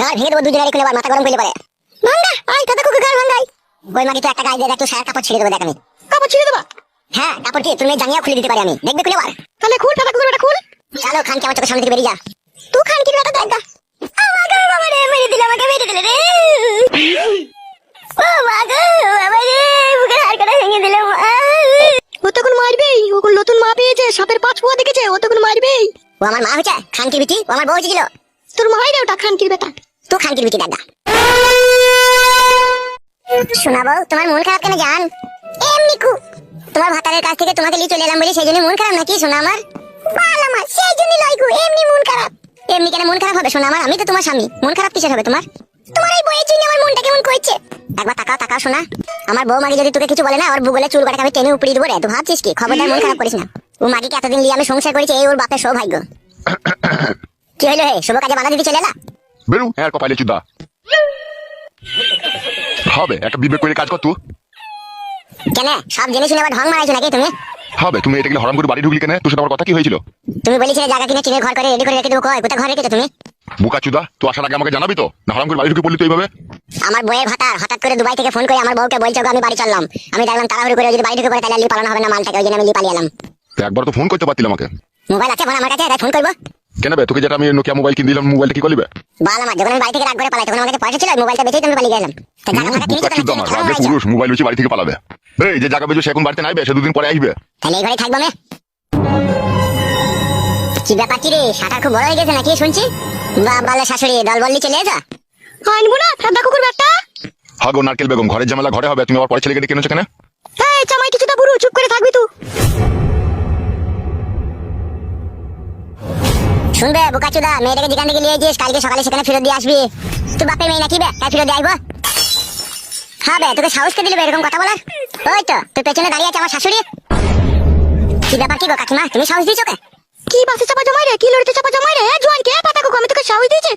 গাড় ভেঙে দেবো দুজনের খুলে মাথা গরম করলে পারে। ভাঙ্গা আয় দাদা কুকুর গাড় ভাঙ্গাই ওই মাগি তো একটা গায়ে দিয়ে দেখ তো স্যার কাপড় ছিঁড়ে দেবো দেখ আমি। কাপড় ছিঁড়ে দেবা? হ্যাঁ কাপড় কি তুমি জাঙ্গিয়া খুলে দিতে পারি আমি। দেখবে খুলে বার তাহলে খুল দাদা কুকুর বেটা খুল। চলো খান কি আমার চোখের সামনে থেকে বেরিয়ে যা। তুই খান কি বেটা দেখ। আমাকে বাবা রে মেরে দিলে আমাকে মেরে দিলে রে। ও মা গো বাবা রে বুকের হাড়কাটা ভেঙে দিলে। ও তখন মারবেই ও কোন নতুন মা পেয়েছে সাপের পাঁচ পোয়া দেখেছে ও তখন মারবেই। ও আমার মা হচ্ছে খান কি বিটি ও আমার বউ ছিল তোর মাই রে ওটা খানকির বেটা। তুই খান কি বিটি দাদা। শোনাবো তোমার মন খারাপ কেন জান? এমনি কু তোমার ভাতারের কাছ থেকে তোমাকে নিয়ে চলে এলাম বলে সেই জন্য মন খারাপ নাকি শোনা আমার? বাল আমার সেই জন্য লয় গো এমনি মন খারাপ। এমনি কেন মন খারাপ হবে শোনা আমার? আমি তো তোমার স্বামী মন খারাপ কিসের হবে তোমার? তোমার এই বইয়ের জন্য আমার মনটা কেমন করছে? একবার তাকাও তাকাও শোনা। আমার বউ মাগি যদি তোকে কিছু বলে না ওর বুগলে চুল কাটাকে আমি টেনে উপড়ি দেবো রে। তুই ভাবছিস কি? খবরদার মন খারাপ করিস না। ও মাগিকে এতদিন নিয়ে আমি সংসার করেছি এই ওর বাপের সৌভাগ্য কি হইল হে? শুভ কাজে বাধা দিতে চলে এলা? বেরু হ্যাঁ কপালে চুদা হবে একটা বিবেক করে কাজ কর তুই। কেন? সব জেনে শুনে আবার ঢং মারাইছো নাকি তুমি? হবে তুমি এটা গেলে হরাম করে বাড়ি ঢুকলি কেন? তোর সাথে আমার কথা কি হয়েছিল? তুমি বলেছিলে জায়গা কিনে টিনের ঘর করে রেডি করে রেখে দেবো কয় কোথায় ঘর রেখেছো তুমি? বুকা চুদা তুই আসার আগে আমাকে জানাবি তো? না হরাম করে বাড়ি ঢুকে পড়লি তো এইভাবে? আমার বইয়ের ভাতার হঠাৎ করে দুবাই থেকে ফোন করে আমার বউকে বলছো আমি বাড়ি চললাম। আমি দেখলাম তাড়াহুড়ো করে যদি বাড়ি ঢুকে পড়ে তাহলে আর পালানো হবে না মালটাকে ওই জন্য আমি লিয়ে পালিয়ে এলাম একবার তো ফোন করতে পারতিল আমাকে। মোবাইল আছে ফোন আমার কাছে? তাই ফোন করব? কেন বে? তোকে যেটা আমি নোকিয়া মোবাইল কিনে দিলাম মোবাইলটা কি করবে বাল আমার যখন আমি বাড়ি থেকে রাগ করে পালাই তখন আমার কাছে পয়সা ছিল মোবাইলটা বেচেই তুমি পালিয়ে গেলাম। তা জায়গা ফাঁকা কিনেছো বুকা কেন? চুদা আমার রাগে পুরুষ মোবাইল বাড়ি থেকে পালাবে। এই যে জায়গা বেজো সে এখন বাড়িতে সে দুদিন পরে আসবে। তাহলে এই ঘরে থাকব আমি। কি ব্যাপার কি রে শাটা খুব বড় হয়ে গেছে নাকি শুনছি? বা বলে শাশুড়ি দল বললি চলে যা আনব না দাদা কুকুর বেটা হাগো নারকেল বেগম ঘরের ঝামেলা ঘরে হবে তুমি আবার পরে ছেলেকে ডেকে এনেছো কেন? এই চামাই কিছু বুড়ো চুপ করে থাকবি তুই। শুনবে বোকাচুদা মেয়েটাকে যেখান থেকে নিয়ে যাস কালকে সকালে সেখানে ফেরত দিয়ে আসবি। তুই বাপের মেয়ে নাকি বে? তাই ফেরত দিয়ে আসব। হ্যাঁ বে তোকে সাহস কে দিল এরকম কথা বলার? ওই তো তোর পেছনে দাঁড়িয়ে আছে আমার শাশুড়ি। কি ব্যাপার কি গো কাকিমা তুমি সাহস দিয়েছ কে কি বাসে চাপা জমাই রে? কি লড়িতে চাপা জমাই রে? জোয়ান কে পাতা কুকু আমি তোকে সাহস দিয়েছি।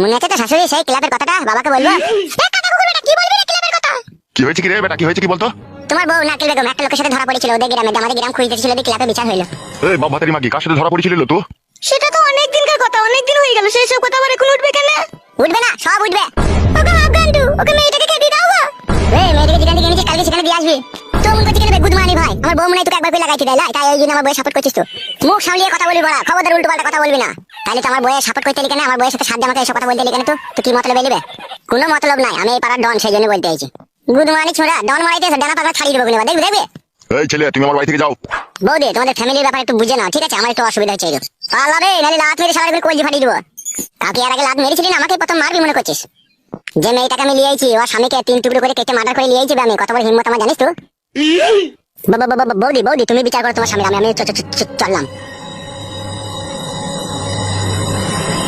মনে আছে তো শাশুড়ি সেই ক্লাবের কথাটা বাবাকে বলব? কি বলবি রে ক্লাবের কথা? কি হয়েছে কি রে বেটা কি হয়েছে কি বলতো? তোমার বউ নারকেল বেগম একটা লোকের সাথে ধরা পড়েছিল ওদের গ্রামে আমাদের গ্রাম খুঁজতে ছিল দিয়ে ক্লাবে বিচার হইল। এই বাবা তারি মাগি কার সাথে ধরা পড়েছিল তো? সেটা তো অনেক দিনকার কথা অনেক দিন হয়ে গেল সেই সব কথা আবার এখন উঠবে কেন? উঠবে না সব উঠবে। ওকে আফগান্ডু ওকে মেয়েটাকে খেতে দাও গো। এই মেয়েটাকে যেখান থেকে এনেছিস কালকে সেখানে দিয়ে আসবি। তো মন করছি কেন গুদমানি ভাই। আমার বউ মনে হয় তোকে একবার করে লাগাইতে দেয় লাই, তাই ওই জন্য আমার বউয়ের সাপোর্ট করছিস তো মুখ সামলিয়ে কথা বলবি বড়া খবরদার উল্টো পাল্টা কথা বলবি না। তাহলে তো আমার বউয়ের সাপোর্ট করতে কেন? আমার বউয়ের সাথে সাধ্য আমাকে এসব কথা বলতে কেন তো তো কি মতলব এলিবে কোনো মতলব নাই আমি এই পাড়ার ডন সেই জন্য বলতে চাইছি গুদমানি ছোড়া ডন মারাইতে এসে ডানা পাগলা ছাড়িয়ে দেবো দেখবি দেখবি এই ছেলে তুমি আমার বাড়ি থেকে যাও। বৌদি তোমাদের ফ্যামিলির ব্যাপারে একটু বুঝে নাও ঠিক আছে? আমার একটু অসুবিধা হচ্ছে পালাবে নাহলে লাত মেরে সারা কলজি ফাটিয়ে দেবো। কাকে এর আগে লাত মেরেছিলি না? আমাকে প্রথম মারবি মনে করছিস? যে মেয়েটাকে আমি লিয়েছি ওর স্বামীকে তিন টুকরো করে কেটে মার্ডার করে লিয়েছি আমি। কত বড় হিম্মত আমার জানিস তো বৌদি বৌদি তুমি বিচার করো তোমার স্বামীর আমি আমি চললাম।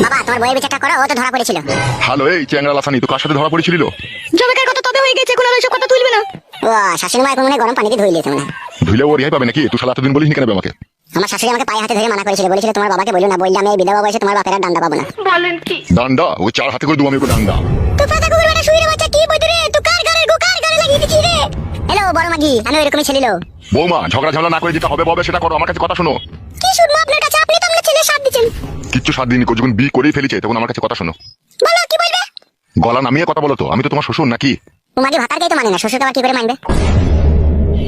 বাবা তোমার বইয়ের বিচারটা করো ও তো ধরা পড়েছিল। হ্যালো এই চ্যাংরা লাসানি তো কার সাথে ধরা পড়েছিল? জবেকার কথা তবে হয়ে গেছে কোনো সব কথা তুলবে না। ও শাশুড়ি মা এখন মনে গরম পানিতে ধুই লিয়েছে মনে হয়। ধুলে ও রেহাই পাবে নাকি? তুই সারা এতদিন বলিস কেন বে আমাকে? আমার শাশুড়ি আমাকে পায়ে হাতে ধরে মানা করেছিল। বলেছিল তোমার বাবাকে বলো না বললে আমি এই বিধবা বয়সে তোমার বাপের আর ডান্ডা পাবো না। বলেন কি? ডান্ডা? ও চার হাতে করে দেবো আমি ডান্ডা। তো পাতা কুকুর বেটা শুয়ে রে বাচ্চা কি বইতে রে? তুই কার গাড়ি গো কার গাড়ি লাগিয়ে দিছিস রে? হ্যালো বড় মাগি আমি এরকমই ছেলে লো বৌমা ঝগড়া ঝামেলা না করে যেটা হবে ববে সেটা করো। আমার কাছে কথা শোনো। কি শুনব আপনার কাছে? আপনি তো আমার ছেলে সাথ দিচ্ছেন। কিচ্ছু সাত দিন যখন বি করেই ফেলেছে তখন আমার কাছে কথা শোনো। বলো কি বলবে? গলা নামিয়ে কথা বলো তো। আমি তো তোমার শ্বশুর নাকি? ও মাগি ভাতারকেই তো মানে না? শ্বশুর তো কি করে মানবে?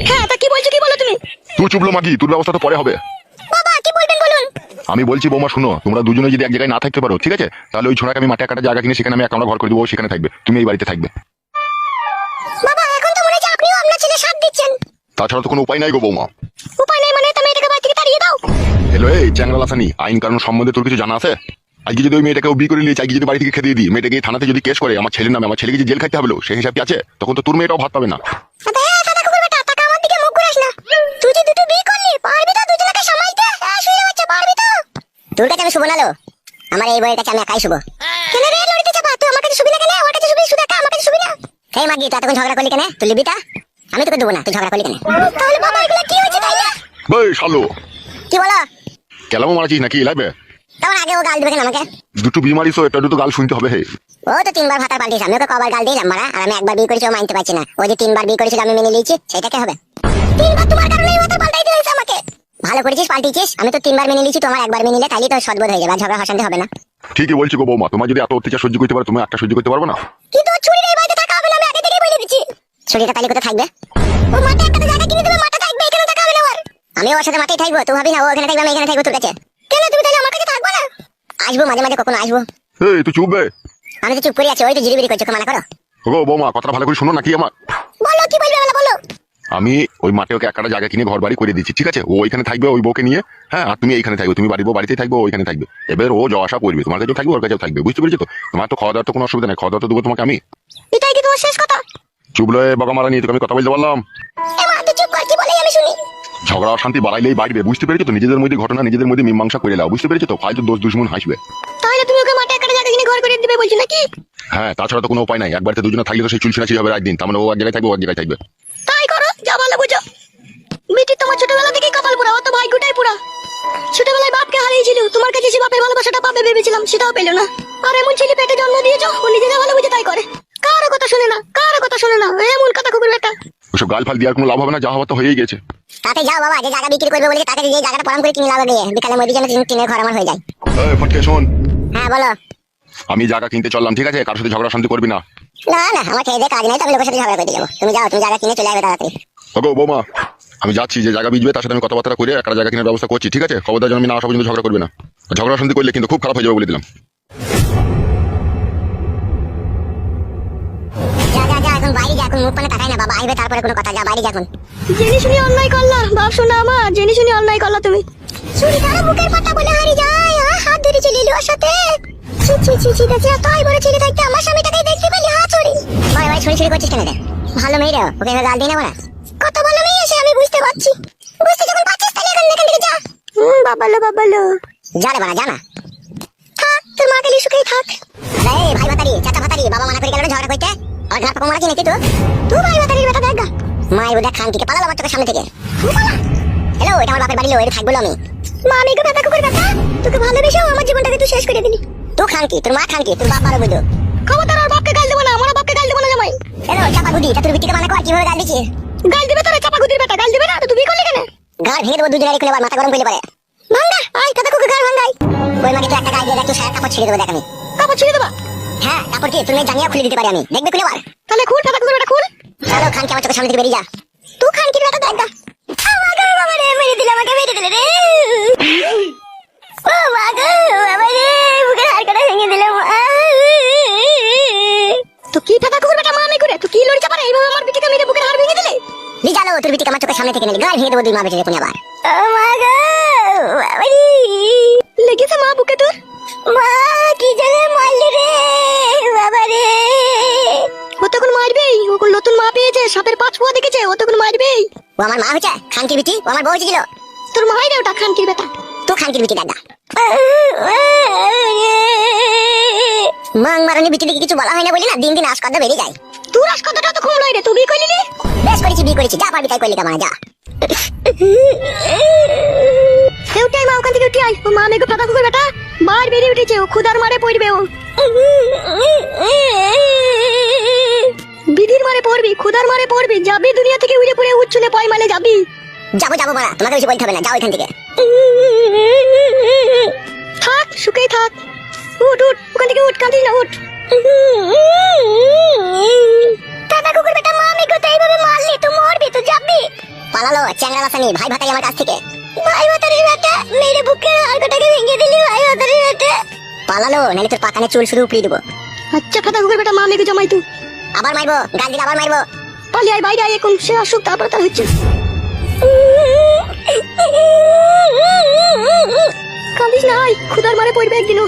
হ্যাঁ তা কি বলছো কি বলো তুমি? তুই চুপলো মাগি তোর ব্যবস্থা তো পরে হবে। বাবা কি বলবেন বলুন? আমি বলছি বৌমা শুনো তোমরা দুজনে যদি এক জায়গায় না থাকতে পারো ঠিক আছে? তাহলে ওই ছোড়াকে আমি মাঠে একটা জায়গা কিনে সেখানে আমি এক কামরা ঘর করে দেবো সেখানে থাকবে। তুমি এই বাড়িতে থাকবে। বাবা এখন তো মনে হচ্ছে আপনিও আপনার ছেলে সাথ দিচ্ছেন। তাছাড়া তো কোনো উপায় নাই গো বৌমা। উপায় নেই মানে তুমি এটাকে বাড়ি থেকে তাড়িয়ে দাও। হ্যালো এই চ্যাংরা লাসানি আইন কানুন সম্বন্ধে তোর কিছু জানা আছে? আজকে যদি ওই মেয়েটাকে বিয়ে করে নিয়েছে আজকে যদি বাড়ি থেকে খেতে দিই মেয়েটাকে থানাতে যদি কেস করে আমার ছেলের নামে আমার ছেলেকে যে জেল খাইতে হবে সেই হিসাব আছে? তখন তো তোর মেয়েটাও ভাত পাবে না। তোর কাছে আমি শুভ নালো আমার এই বইয়ের কাছে আমি একাই শুভ। কেন রে লড়িতে চাপা? তুই আমার কাছে শুবি না কেন? ওর কাছে শুবি শুধু একা আমার কাছে শুবি না? এই মাগি তুই এতক্ষণ ঝগড়া করলি কেন? তুই লিবি তা? আমি তোকে দেবো না তুই ঝগড়া করলি কেন? তাহলে বাবা এগুলো কি হয়েছে তাই না? বে শালো। কি বলো? কেলামো মারাছিস নাকি লাগবে তখন আগে ও গাল দিবে কেন আমাকে? দুটো বিয়ে মারিস এটা দুটো গাল শুনতে হবে হে। ও তো তিনবার ভাতার পাল্টিয়েছে আমি ওকে কবার গাল দিলাম মারা। আর আমি একবার বিয়ে করেছি ও মানতে পারছি না। ও যে তিনবার বিয়ে করেছিল আমি মেনে নিয়েছি সেটাকে হবে? তিনবার তোমার কারণে ভাতার ভালো করেছিস পাল্টিয়েছিস? আমি তো তিনবার মেনে নিয়েছি তোমার একবার মেনে নিলে তাহলে তো সদবোধ হয়ে যাবে আর ঝগড়া হাসাতে হবে না। ঠিকই বলছি গো বৌমা তোমার যদি এত অত্যাচার সহ্য করতে পারো তুমি একটা সহ্য করতে পারবে না? কিন্তু ছুরির এই বাড়িতে থাকা হবে না আমি আগে থেকেই বলে দিচ্ছি। ছুরিটা তাহলে কোথায় থাকবে? ও মাঠে একটা জায়গা কিনে দেবে মাঠে থাকবে এখানে থাকা হবে না ওর। আমি ওর সাথে মাঠেই থাকব তুই ভাবি না ও এখানে থাকবে আমি এখানে থাকব তোর কাছে। কেন তুমি তাহলে আমার কাছে থাকবে না? আসব মাঝে মাঝে কখনো আসব। এই তুই চুপ বে। আমি তো চুপ করে আছি ওই তো জিরিবিরি করছ মানা করো। গো বৌমা কথাটা ভালো করে শোনো নাকি আমার? বলো কি বলবে? বলো বলো আমি ওই মাঠে ওকে একটা জায়গা কিনে ঘর বাড়ি করে দিচ্ছি ঠিক আছে? ও ওইখানে থাকবে ওই বউকে নিয়ে হ্যাঁ? আর তুমি এইখানে থাকবে তুমি বাড়ির বউ বাড়িতেই থাকবে ও ওইখানে থাকবে। এবার ও যাওয়া আসা করবে তোমার কাছেও থাকবে ওর কাছেও থাকবে বুঝতে পেরেছ তো? তোমার তো খাওয়া দাওয়ার তো কোনো অসুবিধা নেই খাওয়া দাওয়া তো দেবো তোমাকে আমি। এটাই কি তোমার শেষ কথা? চুপ লয়ে বাবা মারা নিয়ে তোকে আমি কথা বলতে পারলাম এমা তুই চুপ কর কি বলে আমি শুনি? ঝগড়া শান্তি বাড়াইলেই বাড়বে বুঝতে পেরেছ তো? নিজেদের মধ্যে ঘটনা নিজেদের মধ্যে মীমাংসা করে নাও বুঝতে পেরেছ তো? ফালতু দোষ দুশ্মন হাসবে। তাহলে তুমি ওকে মাঠে একটা জায়গা কিনে ঘর করে দিবে বলছো নাকি? হ্যাঁ তাছাড়া তো কোনো উপায় নাই। একবার তো দুজনে থাকলে তো সেই চুলছিনাছি হবে একদিন। তার মানে ও এক জায়গায় থাকবে ও এক জায়গায় থাকবে। তাই যা ভালো বুঝো। বেটি তোমার ছোটবেলা থেকেই কপাল পুরা অত ভাগ্যটাই পুরা ছোটবেলায় বাপকে হারিয়েছিল তোমার কাছে সে বাপের ভালোবাসাটা পাবে ভেবেছিলাম সেটাও পেল না। আর এমন ছেলে পেটে জন্ম দিয়েছ ও নিজে যা ভালো বুঝে তাই করে। কারও কথা শোনে না কারও কথা শোনে না এমন কথা কুকুর বেটা ওসব গাল ফাল দেওয়ার কোনো লাভ হবে না যা হওয়ার তো হয়েই গেছে। তাতে যাও বাবা যে জায়গা বিক্রি করবে বলে তাকে যে জায়গাটা পরাম করে কিনে বিকালে যেন তিন- টিনের ঘর আমার হয়ে যায়। এই ফটকে শোন। হ্যাঁ বলো। আমি জায়গা কিনতে চললাম ঠিক আছে? কারোর সাথে ঝগড়া শান্তি করবি না। না না আমার খেয়ে দিয়ে কাজ নাই তো আমি লোকের সাথে ঝগড়া করে যাব তুমি যাও তুমি জায়গা কিনে চলে যাবে তাড়াতাড়ি ওগো বৌমা আমি যাচ্ছি যে জায়গা বিজবে তার সাথে আমি কথাবার্তা করে একটা জায়গা কেনার ব্যবস্থা করছি ঠিক আছে খবরদার যেন আমি না আসা পর্যন্ত ঝগড়া করবে না ঝগড়া শান্তি করলে কিন্তু খুব খারাপ হয়ে যাবে বলে দিলাম যা যা যা এখন বাইরে যা এখন মুখ পানে তাকাই না বাবা আসবে তারপরে কোনো কথা যা বাইরে যা এখন জেনে শুনে অন্যায় করলা বাপ শোনা আমার জেনে শুনে অন্যায় করলা তুমি চুরি তারা বুকের পাতা বলে হারি যায় হাত ধরে চলে এলো ওর সাথে ছি ছি ছি ছি দেখছি তাই বড় ছেলে থাকতে আমার স্বামীটাকে দেখতে পেলি ভাই ছড়ি ছড়ি করছিস কেন রে? ভালো মেয়ে রে ওকে গাল দিই না বড়া কত ভালো মেয়ে এসে আমি বুঝতে পারছি। বুঝতে যখন পারছিস তাহলে এখন এখান থেকে যা। হুম বাবালো বাবালো। যা রে বাড়া জানা থাক তোর মা কালি সুখেই থাক। আরে ভাই ভাতারি চাচা ভাতারি বাবা মানা করে গেল ঝগড়া করতে আর ঘাট পাকা মারা কি নাকি তো তুই ভাই ভাতারির বেটা দেখ গা। মাই বোধা খান থেকে পালালো আমার চোখের সামনে থেকে। হ্যালো এটা আমার বাপের বাড়ি লো এটা থাকব আমি। মা আমি গো বেটা কুকুর বেটা তোকে ভালোবেসেও আমার জীবনটাকে তুই শেষ করে দিলি। তুই খান কি তোর মা খান কি তোর বাপ বারো বুঝো খবরদার আর বাপকে গাল দেবো না আমার বাপকে গাল দেবো না হ্যালো চাপা গুদি তা তোর বিটিকে মানা কর কীভাবে গাল দিছিস গাল দিবে তোরা চাপা গুদির বেটা গাল দিবে না? তুই করলি কেন? গাল ভেঙে দেবো দুজনের খুলে আবার মাথা গরম করলে পারে। ভাঙ্গা আয় কাদা কুকুর গাল ভাঙ্গাই। ওই মাকে তো একটা গাল দিয়ে দেখ তুই সারা কাপড় ছিঁড়ে দেবো দেখ আমি। কাপড় ছিঁড়ে দেবা? হ্যাঁ কাপড় কি? তুমি জানিয়া খুলে দিতে পারি আমি। দেখবে খুলে বার তাহলে খুল ফাটা কুকুর বেটা খুল। চলো খান কে আমার চোখের সামনে থেকে বেরিয়ে যা। দিলে লি তোর বিটিকে আমার চোখের সামনে থেকে নিলি। গাল ভেঙে দেবো দুই মা বেঁচে আবার। ও মা গো বাবা লেগেছে মা বুকে তোর? মা কি জানে মারলি রে বাবা রে ও তখন মারবেই ও নতুন মা পেয়েছে সাপের পাঁচ পোয়া দেখেছে ও তখন মারবেই ও আমার মা হয়েছে খানকির বিটি ও আমার বউ হয়েছিল। তোর মাই রে ওটা খানকির বেটা। তুই খানকির বিটি দাদা। মাং মারানি বিটি দিকে কিছু বলা হয় না বলি না দিন দিন আসকদ্দ বেড়ে যায়। তোর আজ কতটা তো কম লয় রে তুই রে বেশ করেছি বিয়ে করেছি যা পারবি তাই করলি কামানা যা। উঠে মা ওখান থেকে উঠে আয়। ও মা মেঘে ফাটা কুকুর বেটা। বার বেরিয়ে উঠেছে ও খুদার মারে পড়বে ও। বিধির মারে পড়বি খুদার মারে পড়বি যাবি দুনিয়া থেকে উড়ে পড়ে উচ্ছলে পয় মালে যাবি। যাব যাব মারা তোমাকে বেশি বলতে হবে না যাও এখান থেকে। থাক সুখেই থাক। উঠ উঠ ওখান থেকে উঠ কাঁদিস না উঠ। দাদা কুকুর বেটা মা আমি কোথায় এইভাবে মারলি তুই মরবি তুই যাবি। পালালো চ্যাংড়া লাসানি ভাই ভাতাই আমার কাছ থেকে। ভাই ভাতারির বেটা মেরে বুকের হাড়টাকে ভেঙে দিলি ভাই ভাতারির বেটা। পালালো নাহলে তোর পাকানে চুল শুধু উপড়িয়ে দেবো। আচ্ছা ফাটা কুকুর বেটা মা মেঘে জমাই তুই আবার মারবো গাল দিলে আবার মারবো। পালিয়ে আয় বাইরে আয় এখন সে আসুক তারপর তার হচ্ছে। কাঁদিস না আয় খুদার মারে পড়বে একদিনও।